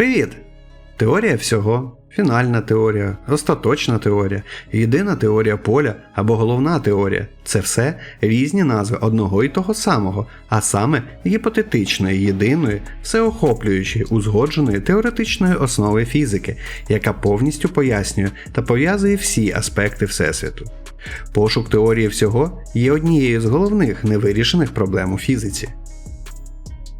Привіт! Теорія всього, фінальна теорія, остаточна теорія, єдина теорія поля або головна теорія це все різні назви одного і того самого, а саме гіпотетичної, єдиної, всеохоплюючої, узгодженої теоретичної основи фізики, яка повністю пояснює та пов'язує всі аспекти Всесвіту. Пошук теорії всього є однією з головних невирішених проблем у фізиці.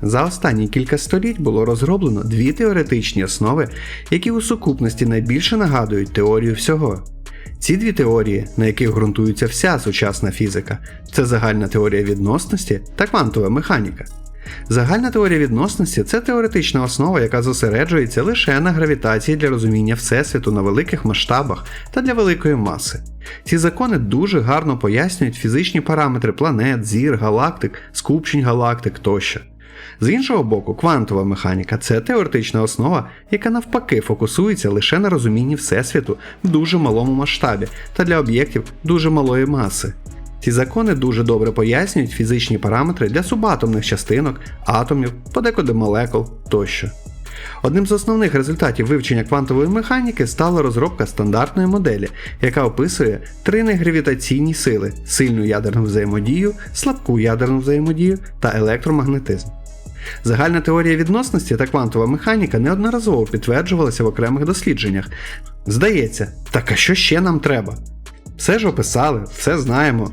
За останні кілька століть було розроблено дві теоретичні основи, які у сукупності найбільше нагадують теорію всього. Ці дві теорії, на яких ґрунтується вся сучасна фізика, це загальна теорія відносності та квантова механіка. Загальна теорія відносності це теоретична основа, яка зосереджується лише на гравітації для розуміння Всесвіту на великих масштабах та для великої маси. Ці закони дуже гарно пояснюють фізичні параметри планет, зір, галактик, скупчень галактик тощо. З іншого боку, квантова механіка це теоретична основа, яка навпаки фокусується лише на розумінні Всесвіту в дуже малому масштабі та для об'єктів дуже малої маси. Ці закони дуже добре пояснюють фізичні параметри для субатомних частинок, атомів, подекуди молекул тощо. Одним з основних результатів вивчення квантової механіки стала розробка стандартної моделі, яка описує три негравітаційні сили: сильну ядерну взаємодію, слабку ядерну взаємодію та електромагнетизм. Загальна теорія відносності та квантова механіка неодноразово підтверджувалася в окремих дослідженнях. Здається, так а що ще нам треба? Все ж описали, все знаємо.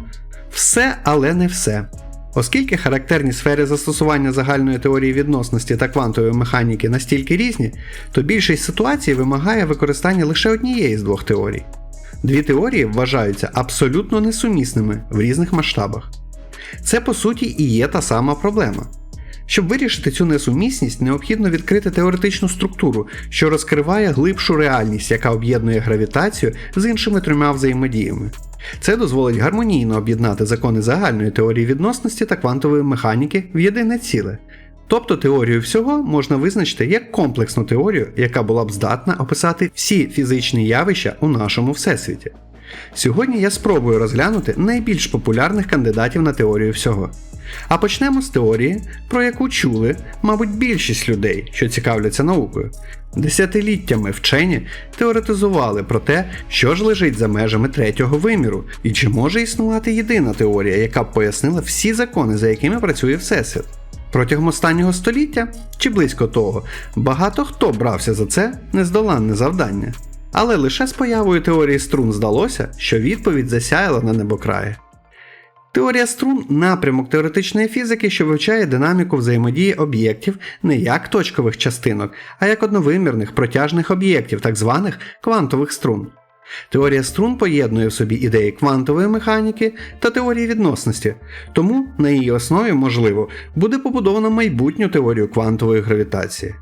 Все, але не все. Оскільки характерні сфери застосування загальної теорії відносності та квантової механіки настільки різні, то більшість ситуацій вимагає використання лише однієї з двох теорій. Дві теорії вважаються абсолютно несумісними в різних масштабах. Це по суті і є та сама проблема. Щоб вирішити цю несумісність, необхідно відкрити теоретичну структуру, що розкриває глибшу реальність, яка об'єднує гравітацію з іншими трьома взаємодіями. Це дозволить гармонійно об'єднати закони загальної теорії відносності та квантової механіки в єдине ціле. Тобто теорію всього можна визначити як комплексну теорію, яка була б здатна описати всі фізичні явища у нашому всесвіті. Сьогодні я спробую розглянути найбільш популярних кандидатів на теорію всього. А почнемо з теорії, про яку чули, мабуть, більшість людей, що цікавляться наукою. Десятиліттями вчені теоретизували про те, що ж лежить за межами третього виміру, і чи може існувати єдина теорія, яка б пояснила всі закони, за якими працює Всесвіт. Протягом останнього століття чи близько того, багато хто брався за це нездоланне завдання. Але лише з появою теорії струн здалося, що відповідь засяяла на небокраї. Теорія струн напрямок теоретичної фізики, що вивчає динаміку взаємодії об'єктів не як точкових частинок, а як одновимірних протяжних об'єктів, так званих квантових струн. Теорія струн поєднує в собі ідеї квантової механіки та теорії відносності, тому на її основі, можливо, буде побудовано майбутню теорію квантової гравітації.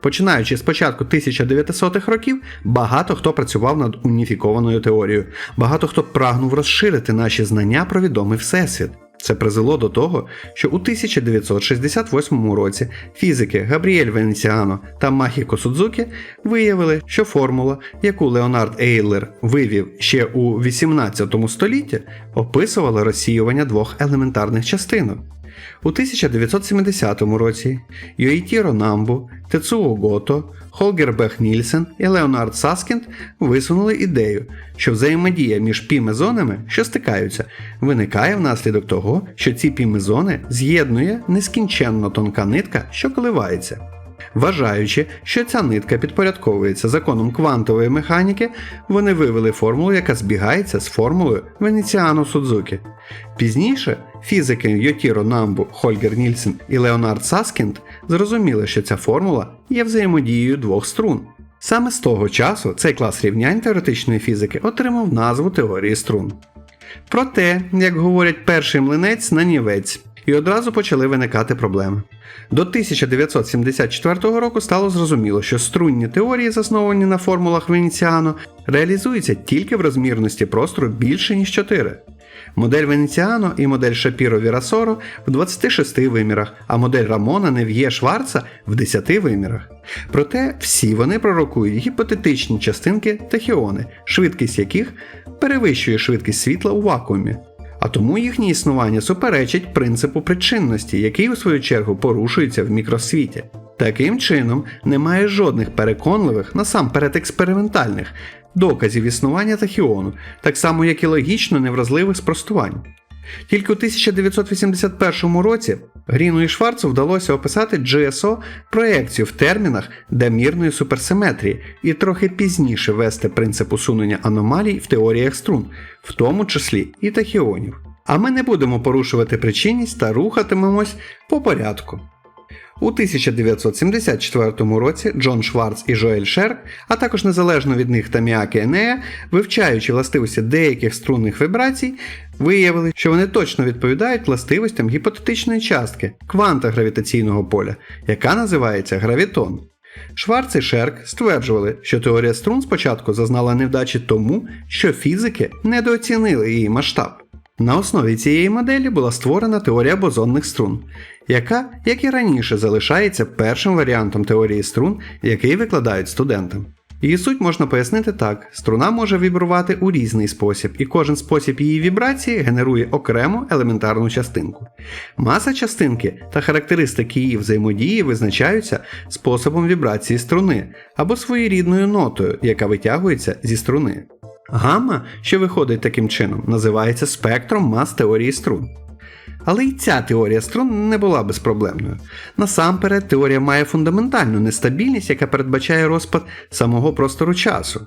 Починаючи з початку 1900-х років, багато хто працював над уніфікованою теорією, багато хто прагнув розширити наші знання про відомий всесвіт. Це призвело до того, що у 1968 році фізики Габріель Венеціано та Махіко Судзукі виявили, що формула, яку Леонард Ейлер вивів ще у 18 столітті, описувала розсіювання двох елементарних частинок. У 1970 році Йоїтіро Намбу, Тецуо Гото, Холгер Бех Нільсен і Леонард Саскінд висунули ідею, що взаємодія між пімезонами, що стикаються, виникає внаслідок того, що ці пімезони з'єднує нескінченно тонка нитка, що коливається. Вважаючи, що ця нитка підпорядковується законом квантової механіки, вони вивели формулу, яка збігається з формулою Венеціано Судзукі. Пізніше фізики Йотіро Намбу, Хольгер Нільсен і Леонард Саскінд зрозуміли, що ця формула є взаємодією двох струн. Саме з того часу цей клас рівнянь теоретичної фізики отримав назву теорії струн. Проте, як говорять перший млинець нанівець, і одразу почали виникати проблеми. До 1974 року стало зрозуміло, що струнні теорії, засновані на формулах Венеціано, реалізуються тільки в розмірності простору більше, ніж 4. Модель Венеціано і модель Шапіро Вірасоро в 26 вимірах, а модель Рамона Нев'є Шварца в 10 вимірах. Проте всі вони пророкують гіпотетичні частинки тахіони, швидкість яких перевищує швидкість світла у вакуумі. А тому їхнє існування суперечить принципу причинності, який у свою чергу порушується в мікросвіті. Таким чином, немає жодних переконливих, насамперед експериментальних, доказів існування тахіону, так само як і логічно невразливих спростувань. Тільки у 1981 році Гріну і Шварцу вдалося описати GSO проекцію в термінах демірної суперсиметрії і трохи пізніше ввести принцип усунення аномалій в теоріях струн, в тому числі і тахіонів. А ми не будемо порушувати причинність та рухатимемось по порядку. У 1974 році Джон Шварц і Жоель Шерк, а також незалежно від них Таміакі Енея, вивчаючи властивості деяких струнних вібрацій, виявили, що вони точно відповідають властивостям гіпотетичної частки кванта гравітаційного поля, яка називається гравітон. Шварц і Шерк стверджували, що теорія струн спочатку зазнала невдачі тому, що фізики недооцінили її масштаб. На основі цієї моделі була створена теорія бозонних струн, яка, як і раніше, залишається першим варіантом теорії струн, який викладають студентам. Її суть можна пояснити так: струна може вібрувати у різний спосіб, і кожен спосіб її вібрації генерує окрему елементарну частинку. Маса частинки та характеристики її взаємодії визначаються способом вібрації струни або своєрідною нотою, яка витягується зі струни. Гамма, що виходить таким чином, називається спектром мас теорії струн. Але і ця теорія струн не була безпроблемною. Насамперед, теорія має фундаментальну нестабільність, яка передбачає розпад самого простору часу.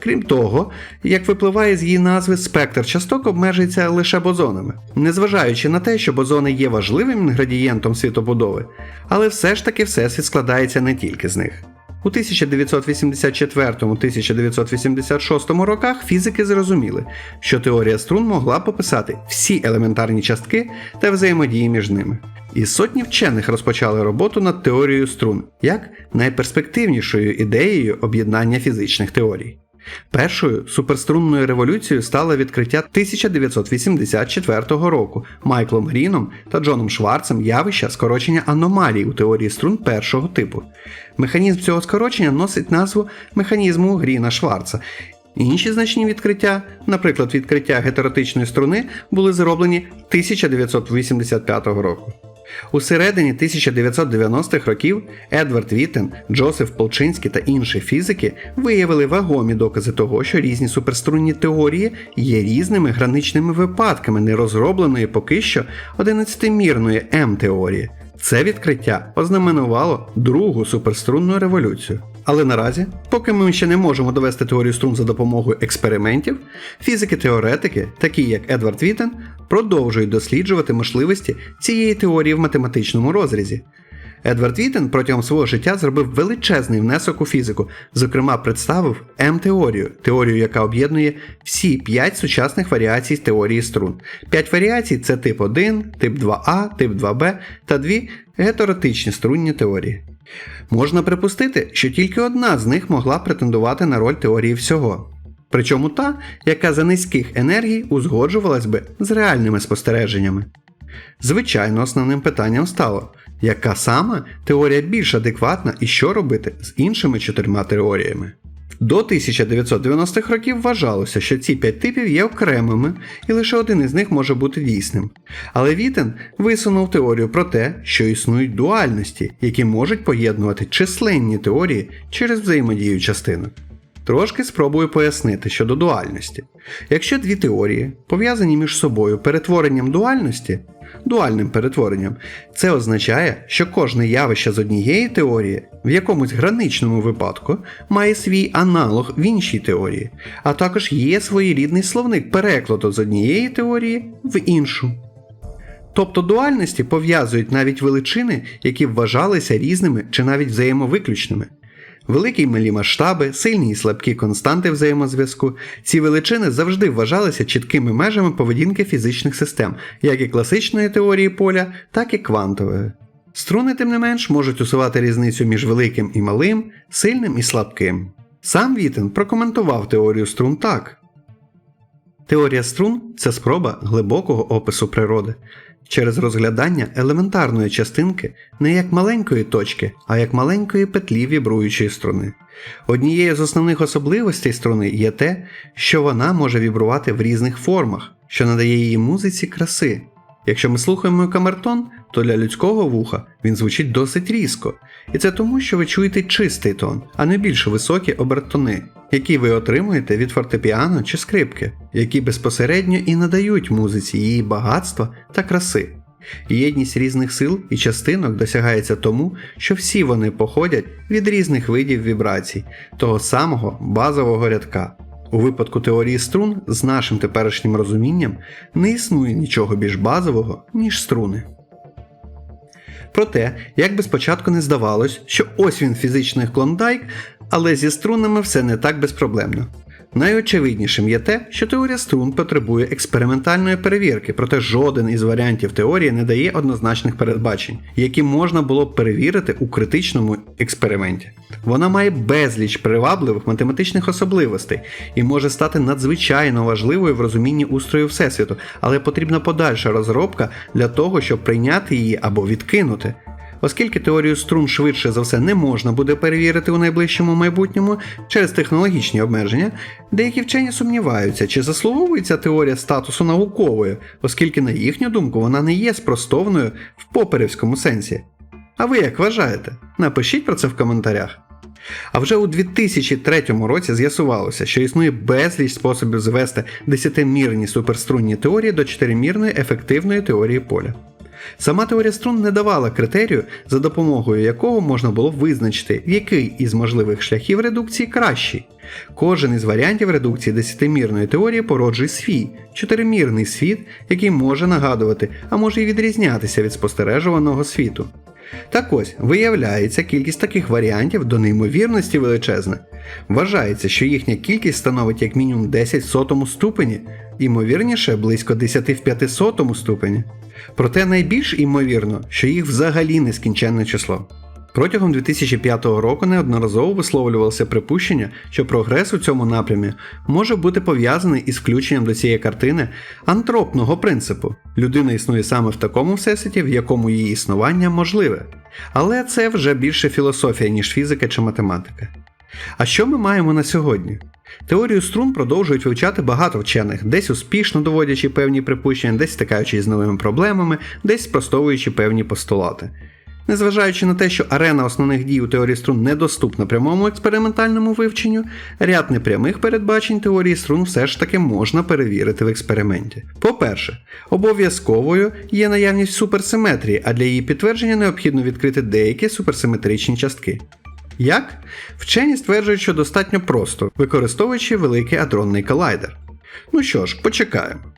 Крім того, як випливає з її назви, спектр часток обмежується лише бозонами, незважаючи на те, що бозони є важливим інгредієнтом світобудови, але все ж таки всесвіт складається не тільки з них. У 1984-1986 роках фізики зрозуміли, що теорія струн могла пописати всі елементарні частки та взаємодії між ними. І сотні вчених розпочали роботу над теорією струн як найперспективнішою ідеєю об'єднання фізичних теорій. Першою суперструнною революцією стало відкриття 1984 року Майклом Гріном та Джоном Шварцем явища скорочення аномалій у теорії струн першого типу. Механізм цього скорочення носить назву механізму Гріна Шварца. Інші значні відкриття, наприклад, відкриття гетеротичної струни, були зроблені 1985 року. У середині 1990-х років Едвард Віттен, Джозеф Полчинський та інші фізики виявили вагомі докази того, що різні суперструнні теорії є різними граничними випадками нерозробленої поки що 11-мірної М-теорії. Це відкриття ознаменувало другу суперструнну революцію. Але наразі, поки ми ще не можемо довести теорію струн за допомогою експериментів, фізики-теоретики, такі як Едвард Віттен, продовжують досліджувати можливості цієї теорії в математичному розрізі. Едвард Віттен протягом свого життя зробив величезний внесок у фізику, зокрема, представив М-теорію, теорію, яка об'єднує всі 5 сучасних варіацій теорії струн. 5 варіацій це тип 1, тип 2А, тип 2Б та дві гетеротичні струнні теорії. Можна припустити, що тільки одна з них могла претендувати на роль теорії всього. Причому та, яка за низьких енергій узгоджувалась би з реальними спостереженнями. Звичайно, основним питанням стало, яка саме теорія більш адекватна і що робити з іншими чотирма теоріями. До 1990-х років вважалося, що ці п'ять типів є окремими, і лише один із них може бути дійсним. Але Вітен висунув теорію про те, що існують дуальності, які можуть поєднувати численні теорії через взаємодію частинок. Трошки спробую пояснити щодо дуальності. Якщо дві теорії пов'язані між собою перетворенням дуальності, дуальним перетворенням, це означає, що кожне явище з однієї теорії в якомусь граничному випадку має свій аналог в іншій теорії, а також є своєрідний словник перекладу з однієї теорії в іншу. Тобто дуальності пов'язують навіть величини, які вважалися різними чи навіть взаємовиключними. Великі й малі масштаби, сильні і слабкі константи взаємозв'язку, ці величини завжди вважалися чіткими межами поведінки фізичних систем, як і класичної теорії поля, так і квантової. Струни, тим не менш, можуть усувати різницю між великим і малим, сильним і слабким. Сам Вітен прокоментував теорію струн так. Теорія струн це спроба глибокого опису природи. Через розглядання елементарної частинки не як маленької точки, а як маленької петлі вібруючої струни. Однією з основних особливостей струни є те, що вона може вібрувати в різних формах, що надає її музиці краси. Якщо ми слухаємо камертон, то для людського вуха він звучить досить різко, і це тому, що ви чуєте чистий тон, а не більш високі обертони, які ви отримуєте від фортепіано чи скрипки, які безпосередньо і надають музиці її багатства та краси. Єдність різних сил і частинок досягається тому, що всі вони походять від різних видів вібрацій, того самого базового рядка. У випадку теорії струн з нашим теперішнім розумінням не існує нічого більш базового, ніж струни. Проте, як би спочатку не здавалось, що ось він фізичний клондайк, але зі струнами все не так безпроблемно. Найочевиднішим є те, що теорія струн потребує експериментальної перевірки, проте жоден із варіантів теорії не дає однозначних передбачень, які можна було б перевірити у критичному експерименті. Вона має безліч привабливих математичних особливостей і може стати надзвичайно важливою в розумінні устрою Всесвіту, але потрібна подальша розробка для того, щоб прийняти її або відкинути. Оскільки теорію струн швидше за все не можна буде перевірити у найближчому майбутньому через технологічні обмеження, деякі вчені сумніваються, чи заслуговує ця теорія статусу наукової, оскільки, на їхню думку, вона не є спростовною в поперівському сенсі. А ви як вважаєте? Напишіть про це в коментарях. А вже у 2003 році з'ясувалося, що існує безліч способів звести десятимірні суперструнні теорії до чотиримірної ефективної теорії поля. Сама теорія струн не давала критерію, за допомогою якого можна було визначити, який із можливих шляхів редукції кращий. Кожен із варіантів редукції десятимірної теорії породжує свій чотиримірний світ, який може нагадувати, а може й відрізнятися від спостережуваного світу. Так ось, виявляється, кількість таких варіантів до неймовірності величезна. Вважається, що їхня кількість становить як мінімум 10 в сотому ступені, ймовірніше близько 10 в 500 ступені. Проте найбільш імовірно, що їх взагалі нескінченне число. Протягом 2005 року неодноразово висловлювалося припущення, що прогрес у цьому напрямі може бути пов'язаний із включенням до цієї картини антропного принципу. Людина існує саме в такому всесвіті, в якому її існування можливе. Але це вже більше філософія, ніж фізика чи математика. А що ми маємо на сьогодні? Теорію струн продовжують вивчати багато вчених, десь успішно доводячи певні припущення, десь стикаючись з новими проблемами, десь спростовуючи певні постулати. Незважаючи на те, що арена основних дій у теорії струн недоступна прямому експериментальному вивченню, ряд непрямих передбачень теорії струн все ж таки можна перевірити в експерименті. По-перше, обов'язковою є наявність суперсиметрії, а для її підтвердження необхідно відкрити деякі суперсиметричні частки. Як? Вчені стверджують, що достатньо просто, використовуючи великий адронний колайдер. Ну що ж, почекаємо.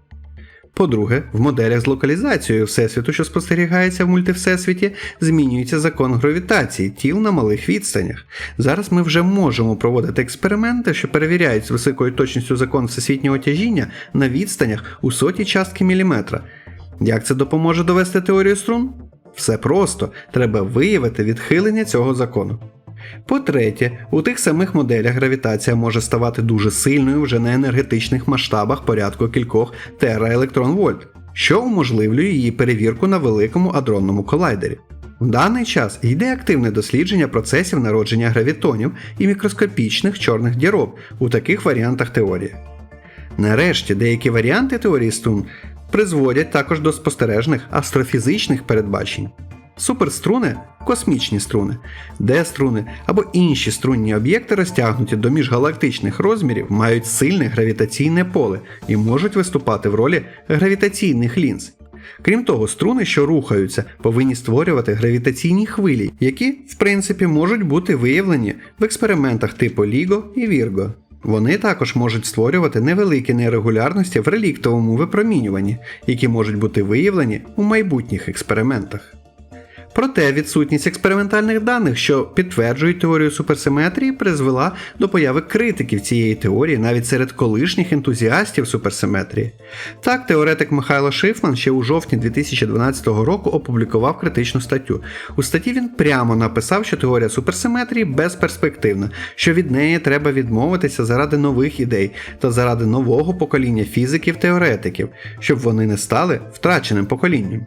По-друге, в моделях з локалізацією Всесвіту, що спостерігається в мультивсесвіті, змінюється закон гравітації тіл на малих відстанях. Зараз ми вже можемо проводити експерименти, що перевіряють з високою точністю закон всесвітнього тяжіння на відстанях у соті частки міліметра. Як це допоможе довести теорію струн? Все просто, треба виявити відхилення цього закону. По-третє, у тих самих моделях гравітація може ставати дуже сильною вже на енергетичних масштабах порядку кількох тераелектронвольт, що уможливлює її перевірку на великому адронному колайдері. В даний час йде активне дослідження процесів народження гравітонів і мікроскопічних чорних дірок у таких варіантах теорії. Нарешті деякі варіанти теорії струн призводять також до спостережних астрофізичних передбачень. Суперструни космічні струни, Д-струни або інші струнні об'єкти, розтягнуті до міжгалактичних розмірів, мають сильне гравітаційне поле і можуть виступати в ролі гравітаційних лінз. Крім того, струни, що рухаються, повинні створювати гравітаційні хвилі, які, в принципі, можуть бути виявлені в експериментах типу LIGO і Virgo. Вони також можуть створювати невеликі нерегулярності в реліктовому випромінюванні, які можуть бути виявлені у майбутніх експериментах. Проте відсутність експериментальних даних, що підтверджують теорію суперсиметрії, призвела до появи критиків цієї теорії навіть серед колишніх ентузіастів суперсиметрії. Так, теоретик Михайло Шифман ще у жовтні 2012 року опублікував критичну статтю. У статті він прямо написав, що теорія суперсиметрії безперспективна, що від неї треба відмовитися заради нових ідей та заради нового покоління фізиків-теоретиків, щоб вони не стали втраченим поколінням.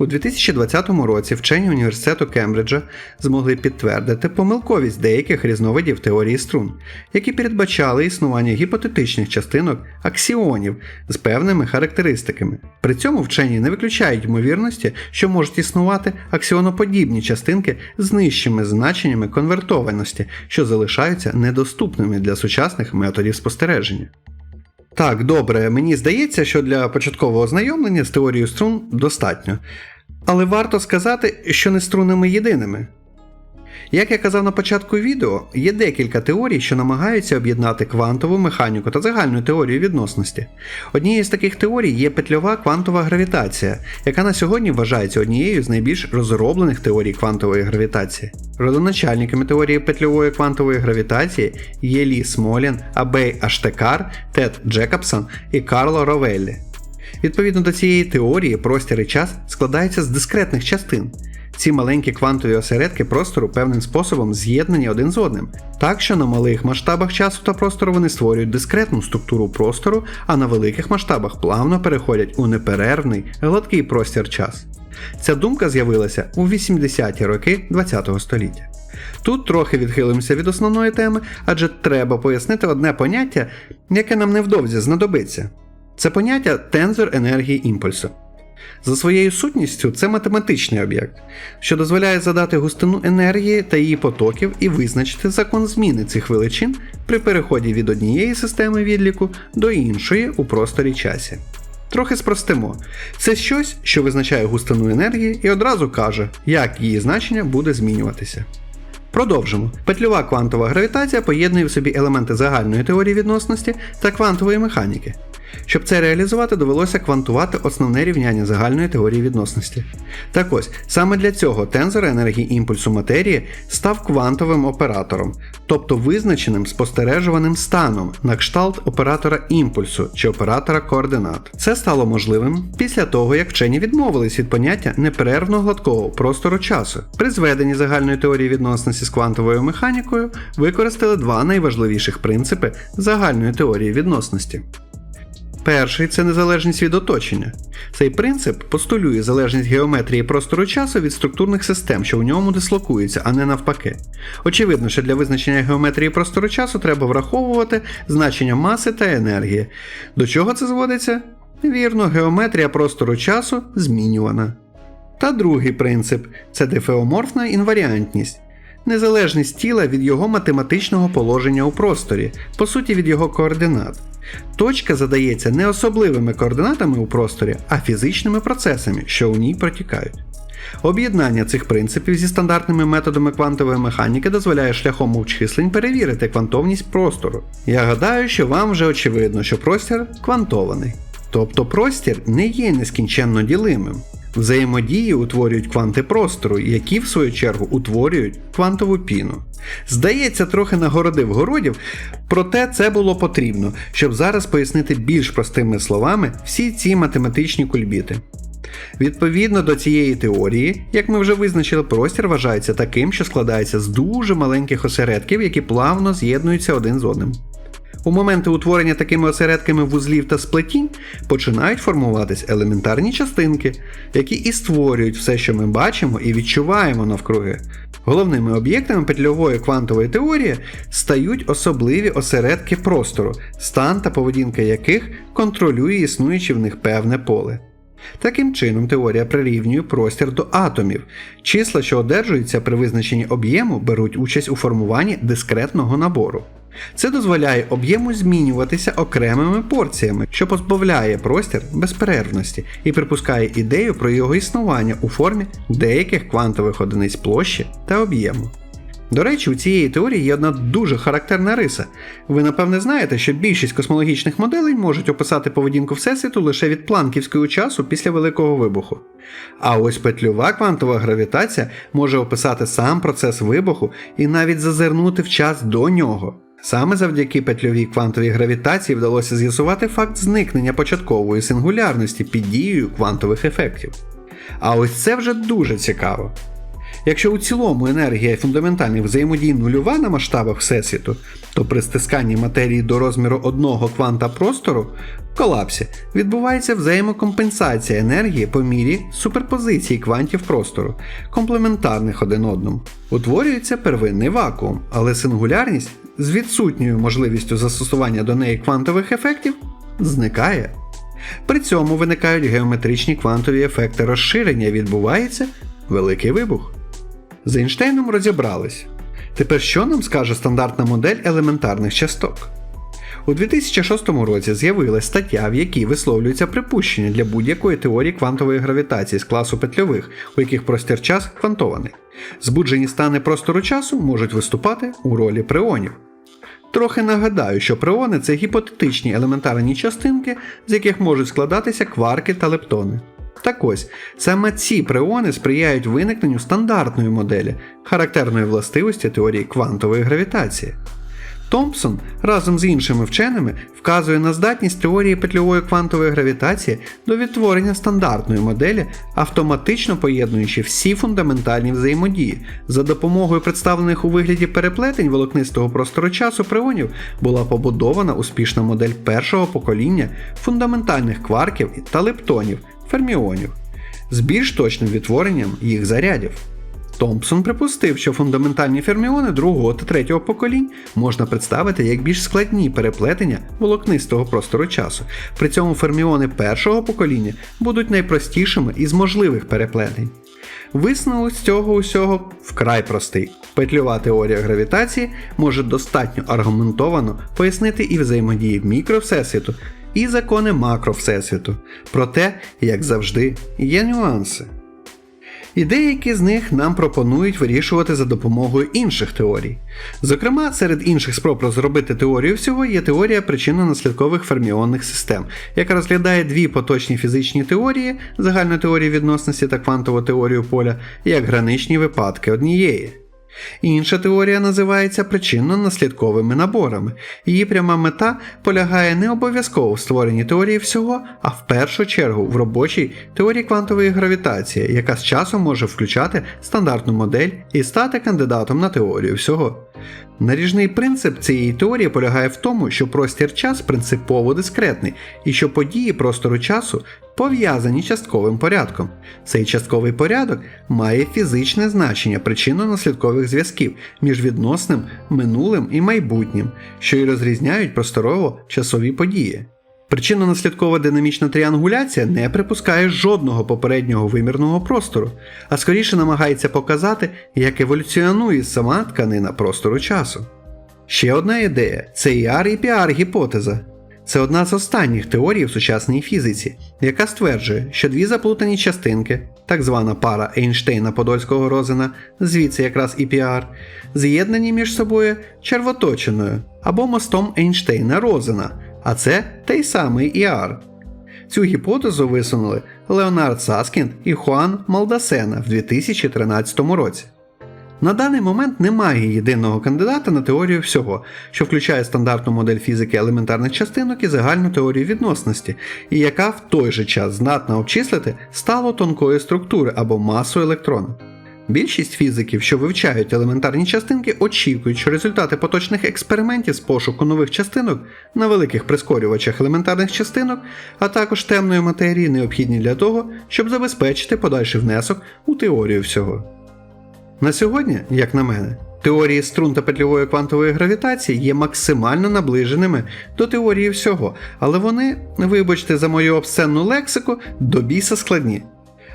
У 2020 році вчені університету Кембриджа змогли підтвердити помилковість деяких різновидів теорії струн, які передбачали існування гіпотетичних частинок аксіонів з певними характеристиками. При цьому вчені не виключають ймовірності, що можуть існувати аксіоноподібні частинки з нижчими значеннями конвертованості, що залишаються недоступними для сучасних методів спостереження. Так, добре, мені здається, що для початкового ознайомлення з теорією струн достатньо. Але варто сказати, що не струнами єдиними. Як я казав на початку відео, є декілька теорій, що намагаються об'єднати квантову механіку та загальну теорію відносності. Однією з таких теорій є петльова квантова гравітація, яка на сьогодні вважається однією з найбільш розроблених теорій квантової гравітації. Родоначальниками теорії петльової квантової гравітації є Лі Смолін, Абей Аштекар, Тед Джекобсон і Карло Ровеллі. Відповідно до цієї теорії, простір і час складається з дискретних частин. Ці маленькі квантові осередки простору певним способом з'єднані один з одним, так що на малих масштабах часу та простору вони створюють дискретну структуру простору, а на великих масштабах плавно переходять у неперервний, гладкий простір-час. Ця думка з'явилася у 80-ті роки ХХ століття. Тут трохи відхилимося від основної теми, адже треба пояснити одне поняття, яке нам невдовзі знадобиться. Це поняття тензор енергії імпульсу. За своєю сутністю, це математичний об'єкт, що дозволяє задати густину енергії та її потоків і визначити закон зміни цих величин при переході від однієї системи відліку до іншої у просторі часі. Трохи спростимо. Це щось, що визначає густину енергії і одразу каже, як її значення буде змінюватися. Продовжимо. Петльова квантова гравітація поєднує в собі елементи загальної теорії відносності та квантової механіки. Щоб це реалізувати, довелося квантувати основне рівняння загальної теорії відносності. Так ось, саме для цього тензор енергії імпульсу матерії став квантовим оператором, тобто визначеним спостережуваним станом на кшталт оператора імпульсу чи оператора координат. Це стало можливим після того, як вчені відмовились від поняття неперервно гладкого простору часу. При зведенні загальної теорії відносності з квантовою механікою використали два найважливіших принципи загальної теорії відносності. Перший це незалежність від оточення. Цей принцип постулює залежність геометрії простору часу від структурних систем, що в ньому дислокуються, а не навпаки. Очевидно, що для визначення геометрії простору часу треба враховувати значення маси та енергії. До чого це зводиться? Вірно, геометрія простору часу змінювана. Та другий принцип це дефеоморфна інваріантність. Незалежність тіла від його математичного положення у просторі, по суті від його координат. Точка задається не особливими координатами у просторі, а фізичними процесами, що у ній протікають. Об'єднання цих принципів зі стандартними методами квантової механіки дозволяє шляхом обчислень перевірити квантовність простору. Я гадаю, що вам вже очевидно, що простір квантований. Тобто простір не є нескінченно ділимим. Взаємодії утворюють кванти простору, які в свою чергу утворюють квантову піну. Здається, трохи нагородив городів, проте це було потрібно, щоб зараз пояснити більш простими словами всі ці математичні кульбіти. Відповідно до цієї теорії, як ми вже визначили, простір вважається таким, що складається з дуже маленьких осередків, які плавно з'єднуються один з одним. У моменти утворення такими осередками вузлів та сплетінь починають формуватись елементарні частинки, які і створюють все, що ми бачимо і відчуваємо навкруги. Головними об'єктами петльової квантової теорії стають особливі осередки простору, стан та поведінка яких контролює існуюче в них певне поле. Таким чином, теорія прирівнює простір до атомів. Числа, що одержуються при визначенні об'єму, беруть участь у формуванні дискретного набору. Це дозволяє об'єму змінюватися окремими порціями, що позбавляє простір безперервності і припускає ідею про його існування у формі деяких квантових одиниць площі та об'єму. До речі, у цієї теорії є одна дуже характерна риса. Ви напевне знаєте, що більшість космологічних моделей можуть описати поведінку Всесвіту лише від планківського часу після Великого вибуху. А ось петлюва квантова гравітація може описати сам процес вибуху і навіть зазирнути в час до нього. Саме завдяки петльовій квантовій гравітації вдалося з'ясувати факт зникнення початкової сингулярності під дією квантових ефектів. А ось це вже дуже цікаво. Якщо у цілому енергія фундаментальних взаємодій нульова на масштабах Всесвіту, то при стисканні матерії до розміру одного кванта простору в колапсі відбувається взаємокомпенсація енергії по мірі суперпозиції квантів простору, комплементарних один одному. Утворюється первинний вакуум, але сингулярність з відсутньою можливістю застосування до неї квантових ефектів зникає. При цьому виникають геометричні квантові ефекти розширення і відбувається великий вибух. З Ейнштейном розібрались. Тепер що нам скаже стандартна модель елементарних часток? У 2006 році з'явилась стаття, в якій висловлюється припущення для будь-якої теорії квантової гравітації з класу петльових, у яких простір час квантований. Збуджені стани простору часу можуть виступати у ролі преонів. Трохи нагадаю, що преони це гіпотетичні елементарні частинки, з яких можуть складатися кварки та лептони. Так ось, саме ці преони сприяють виникненню стандартної моделі, характерної властивості теорії квантової гравітації. Томпсон разом з іншими вченими вказує на здатність теорії петльової квантової гравітації до відтворення стандартної моделі, автоматично поєднуючи всі фундаментальні взаємодії. За допомогою представлених у вигляді переплетень волокнистого простору часу преонів була побудована успішна модель першого покоління фундаментальних кварків та лептонів ферміонів з більш точним відтворенням їх зарядів. Томпсон припустив, що фундаментальні ферміони другого та третього поколінь можна представити як більш складні переплетення волокнистого простору часу. При цьому ферміони першого покоління будуть найпростішими із можливих переплетень. Висновок з цього усього вкрай простий. Петльова теорія гравітації може достатньо аргументовано пояснити і взаємодії мікровсесвіту, і закони макровсесвіту. Проте, як завжди, є нюанси. І деякі з них нам пропонують вирішувати за допомогою інших теорій. Зокрема, серед інших спроб розробити теорію всього є теорія причинно-наслідкових ферміонних систем, яка розглядає дві поточні фізичні теорії, загальну теорію відносності та квантову теорію поля, як граничні випадки однієї. Інша теорія називається причинно-наслідковими наборами. Її пряма мета полягає не обов'язково в створенні теорії всього, а в першу чергу в робочій теорії квантової гравітації, яка з часом може включати стандартну модель і стати кандидатом на теорію всього. Наріжний принцип цієї теорії полягає в тому, що простір час принципово дискретний, і що події простору часу пов'язані частковим порядком. Цей частковий порядок має фізичне значення причинно-наслідкових зв'язків між відносним, минулим і майбутнім, що й розрізняють просторово часові події. Причинно-наслідкова динамічна тріангуляція не припускає жодного попереднього вимірного простору, а скоріше намагається показати, як еволюціонує сама тканина простору часу. Ще одна ідея це іар і піар гіпотеза. Це одна з останніх теорій в сучасній фізиці, яка стверджує, що дві заплутані частинки, так звана пара Ейнштейна Подольського Розена, звідси якраз і піар, з'єднані між собою червоточиною або мостом Ейнштейна Розена, а це той самий Іар. Цю гіпотезу висунули Леонард Саскінд і Хуан Малдасена в 2013 році. На даний момент немає єдиного кандидата на теорію всього, що включає стандартну модель фізики елементарних частинок і загальну теорію відносності, і яка в той же час здатна обчислити стало тонкої структури або масу електрона. Більшість фізиків, що вивчають елементарні частинки, очікують, що результати поточних експериментів з пошуку нових частинок на великих прискорювачах елементарних частинок, а також темної матерії, необхідні для того, щоб забезпечити подальший внесок у теорію всього. На сьогодні, як на мене, теорії струн та петльової квантової гравітації є максимально наближеними до теорії всього, але вони, вибачте за мою обсценну лексику, до біса складні.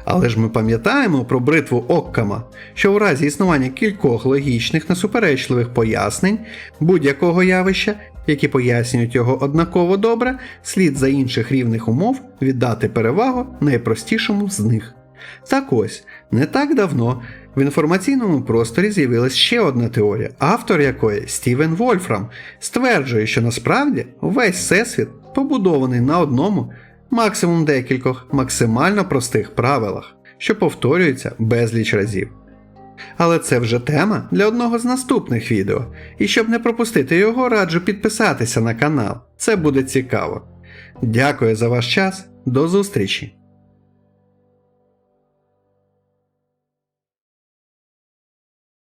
Але ж ми пам'ятаємо про бритву Оккама, що у разі існування кількох логічних несуперечливих пояснень будь-якого явища, які пояснюють його однаково добре, слід за інших рівних умов віддати перевагу найпростішому з них. Так ось, не так давно В інформаційному просторі з'явилась ще одна теорія, автор якої Стівен Вольфрам стверджує, що насправді весь всесвіт побудований на одному, максимум декількох максимально простих правилах, що повторюються безліч разів. Але це вже тема для одного з наступних відео, і щоб не пропустити його, раджу підписатися на канал. Це буде цікаво. Дякую за ваш час, до зустрічі!